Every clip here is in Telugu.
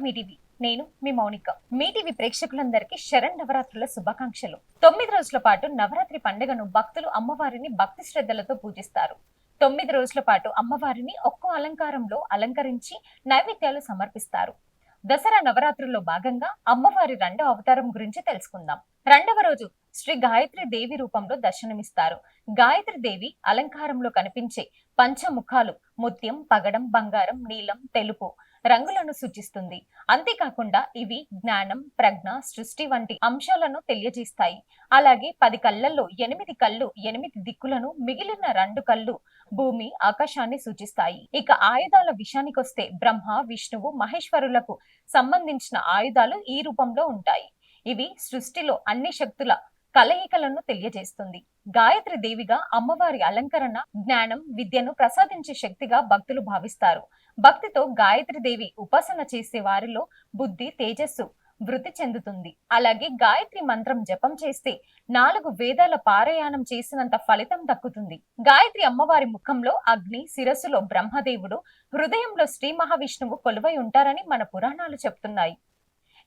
మీ టీవీ. నేను మీ మౌనిక. మీ టీవీ ప్రేక్షకులందరికీ శరణ్ నవరాత్రుల శుభాకాంక్షలు. తొమ్మిది రోజుల పాటు నవరాత్రి పండుగను భక్తులు అమ్మవారిని భక్తి శ్రద్ధలతో పూజిస్తారు. తొమ్మిది రోజుల పాటు అమ్మవారిని ఒక్కో అలంకారంలో అలంకరించి నైవేద్యాలు సమర్పిస్తారు. దసరా నవరాత్రుల్లో భాగంగా అమ్మవారి రెండవ అవతారం గురించి తెలుసుకుందాం. రెండవ రోజు శ్రీ గాయత్రి దేవి రూపంలో దర్శనమిస్తారు. గాయత్రి దేవి అలంకారంలో కనిపించే పంచముఖాలు ముత్యం పగడం బంగారం నీలం తెలుపు రంగులను సూచిస్తుంది. అంతేకాకుండా ఇవి జ్ఞానం ప్రజ్ఞ సృష్టి వంటి అంశాలను తెలియజేస్తాయి. అలాగే పది కళ్ళల్లో ఎనిమిది కళ్ళు ఎనిమిది దిక్కులను మిగిలిన రెండు కళ్ళు భూమి ఆకాశాన్ని సూచిస్తాయి. ఇక ఆయుధాల విషయానికొస్తే బ్రహ్మ విష్ణువు మహేశ్వరులకు సంబంధించిన ఆయుధాలు ఈ రూపంలో ఉంటాయి. ఇవి సృష్టిలో అన్ని శక్తుల కలయికలను తెలియజేస్తుంది. గాయత్రి దేవిగా అమ్మవారి అలంకరణ జ్ఞానం విద్యను ప్రసాదించే శక్తిగా భక్తులు భావిస్తారు. భక్తితో గాయత్రి దేవి ఉపాసన చేసే వారిలో బుద్ధి తేజస్సు వృద్ధి చెందుతుంది. అలాగే గాయత్రి మంత్రం జపం చేస్తే నాలుగు వేదాల పారాయణం చేసినంత ఫలితం దక్కుతుంది. గాయత్రి అమ్మవారి ముఖంలో అగ్ని శిరస్సులో బ్రహ్మదేవుడు హృదయంలో శ్రీ మహావిష్ణువు కొలువై ఉంటారని మన పురాణాలు చెప్తున్నాయి.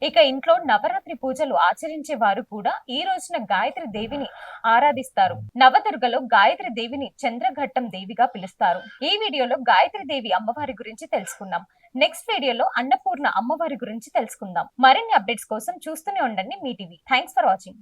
ఇక ఇంట్లో నవరాత్రి పూజలు ఆచరించే వారు కూడా ఈ రోజున గాయత్రి దేవిని ఆరాధిస్తారు. నవదుర్గలో గాయత్రి దేవిని చంద్రఘట్టం దేవిగా పిలుస్తారు. ఈ వీడియోలో గాయత్రి దేవి అమ్మవారి గురించి తెలుసుకుందాం. నెక్స్ట్ వీడియోలో అన్నపూర్ణ అమ్మవారి గురించి తెలుసుకుందాం. మరిన్ని అప్డేట్స్ కోసం చూస్తూనే ఉండండి మీ టీవీ. Thanks for watching.